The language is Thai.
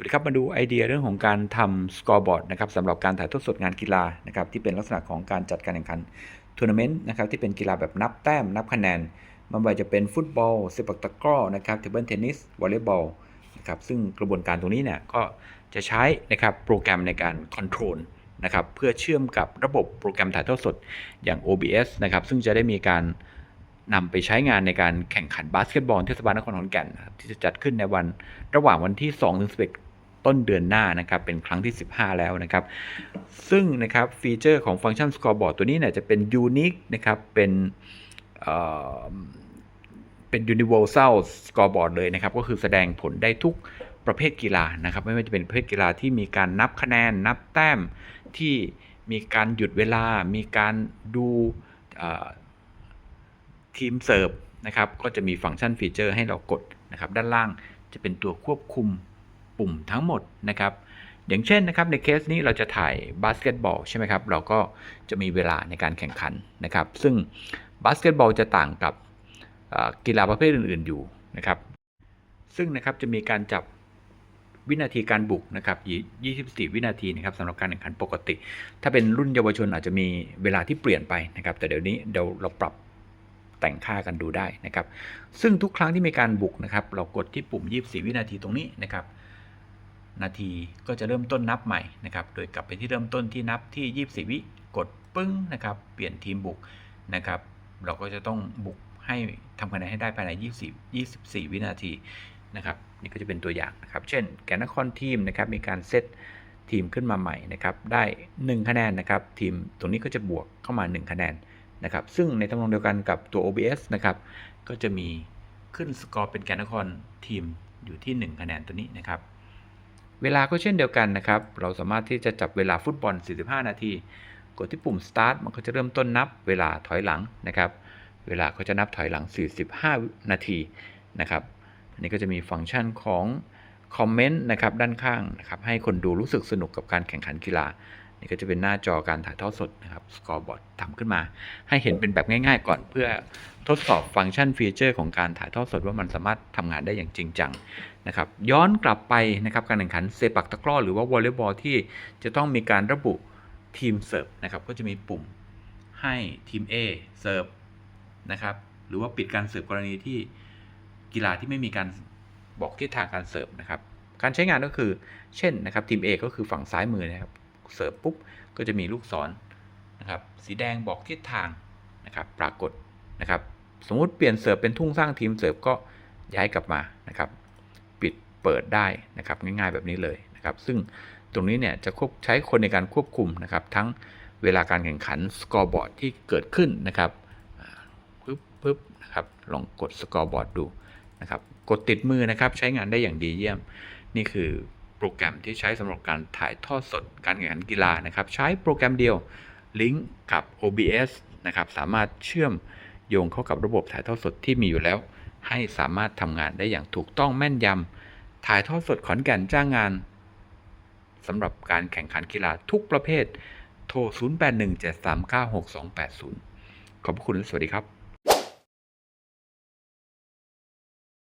วัสดีครับมาดูไอเดียเรื่องของการทำสกอร์บอร์ดนะครับสำหรับการถ่ายทอดสดงานกีฬานะครับที่เป็นลักษณะของการจัดการแข่งขันทัวร์นาเมนต์นะครับที่เป็นกีฬาแบบนับแต้มนับคะแนนมันว่าจะเป็นฟุตบอลเซปักตะกร้อนะครับเทเบิลเทนนิสวอลเลย์บอลนะครับซึ่งกระบวนการตรงนี้เนี่ยก็จะใช้นะครับโปรแกรมในการคอนโทรลนะครับเพื่อเชื่อมกับระบบโปรแกรมถ่ายทอดสดอย่าง OBS นะครับซึ่งจะได้มีการนำไปใช้งานในการแข่งขันบาสเกตบอลเทศบาลนครขอนแก่นที่จะจัดขึ้นในวันระหว่างวันที่ 2 ถึง 11 ต้นเดือนหน้านะครับเป็นครั้งที่ 15 แล้วนะครับ ซึ่งนะครับฟีเจอร์ของฟังก์ชัน Scoreboard ตัวนี้เนี่ยจะเป็นยูนิคนะครับเป็นเป็น universal scoreboard เลยนะครับ ก็คือแสดงผลได้ทุกประเภทกีฬานะครับ ไม่ว่าจะเป็นประเภทกีฬาที่มีการนับคะแนน นับแต้มที่มีการหยุดเวลา มีการดูทีมเสิร์ฟนะครับ ก็จะมีฟังก์ชันฟีเจอร์ให้เรากดนะครับ ด้านล่างจะเป็นตัวควบคุม ปุ่มทั้งหมดนะครับอย่างเช่นนะครับในเคสนี้เราจะถ่ายบาสเกตบอลใช่ไหมครับเราก็จะมีเวลาในการแข่งขันนะครับ ซึ่งบาสเกตบอลจะต่างกับกีฬาประเภทอื่น ๆอยู่นะครับ ซึ่งนะครับจะมีการจับวินาทีการบุกนะครับยี่24 วินาทีนะครับสำหรับการแข่งขันปกติ ถ้าเป็นรุ่นเยาวชนอาจจะมีเวลาที่เปลี่ยนไปนะครับ แต่เดี๋ยวนี้เดี๋ยวเราปรับแต่งค่ากันดูได้นะครับ ซึ่งทุกครั้งที่มีการบุกนะครับ เรากดที่ปุ่ม 24 วินาทีตรงนี้นะครับ นาทีก็จะเริ่มต้นนับใหม่นะครับ โดยกลับไปที่เริ่มต้นที่นับที่ 24 วิกดปึ้งนะครับ เปลี่ยนทีมบุกนะครับ เราก็จะต้องบุกให้ทำคะแนนให้ได้ภายใน 24 24 วินาทีนะครับ นี่ก็จะเป็นตัวอย่างนะครับ เช่น แกนนครทีมนะครับ มีการเซตทีมขึ้นมาใหม่นะครับ ได้ 1 คะแนนนะครับ ทีมตรงนี้ก็จะบวกเข้ามา 1 คะแนนนะครับ ซึ่งในทำนองเดียวกันกับตัว OBS นะครับ ก็จะมีขึ้นสกอร์เป็นแกนนครทีมอยู่ที่ 1 คะแนนตัวนี้นะครับ เวลาก็เช่นเดียวกันนะครับ เราสามารถที่จะจับเวลาฟุตบอล 45 นาที กดที่ปุ่ม start มันก็จะเริ่มต้นนับเวลาถอยหลังนะครับ เวลาก็จะนับถอยหลัง 45 นาทีนะครับอันนี้ก็จะมีฟังก์ชันของคอมเมนต์นะครับด้านข้างนะครับให้คนดูรู้สึกสนุกกับการแข่งขันกีฬา นี่ก็จะเป็นหน้าจอการถ่ายทอดสดนะครับสกอร์บอร์ดทำขึ้นมา ให้เห็นเป็นแบบง่าย ๆ ก่อนเพื่อทดสอบฟังก์ชันฟีเจอร์ของการถ่ายทอดสดว่ามันสามารถทำงานได้อย่างจริงจังนะครับย้อนกลับไปนะครับการแข่งขันเซปักตะกร้อหรือว่าวอลเลย์บอลที่จะต้องมีการระบุทีมเสิร์ฟนะครับก็จะมีปุ่มให้ทีม A เสิร์ฟนะครับหรือว่าปิดการเสิร์ฟกรณีที่กีฬาที่ไม่มีการบอกทิศทางการเสิร์ฟนะครับการใช้งานก็คือเช่นนะครับทีม A ก็คือฝั่งซ้ายมือนะครับ เสิร์ฟปุ๊บก็จะมีลูกศรนะครับสีแดงบอกทิศทางนะครับปรากฏนะครับสมมุติเปลี่ยนเสิร์ฟเป็นทุ่งสร้างทีมเสิร์ฟก็ย้ายกลับมานะครับปิดเปิดได้นะครับง่ายๆแบบนี้เลยนะครับซึ่งตรงนี้เนี่ยจะควบใช้คนในการควบคุมนะครับทั้งเวลาการแข่งขันสกอร์บอร์ดที่เกิดขึ้นนะครับปึ๊บปึ๊บนะครับลองกดสกอร์บอร์ดดูนะครับกดติดมือนะครับใช้งานได้อย่างดีเยี่ยม นี่คือ โปรแกรมที่ใช้สำหรับการถ่ายทอดสดการแข่งขันกีฬานะครับ ใช้โปรแกรมเดียวลิงก์กับ OBS นะครับ สามารถเชื่อมโยงเข้ากับระบบถ่ายทอดสดที่มีอยู่แล้ว ให้สามารถทำงานได้อย่างถูกต้องแม่นยำถ่ายทอดสดขอนแก่นจ้างงานสำหรับการแข่งขันกีฬาทุกประเภท โทร 0817396280 ขอบคุณและสวัสดีครับ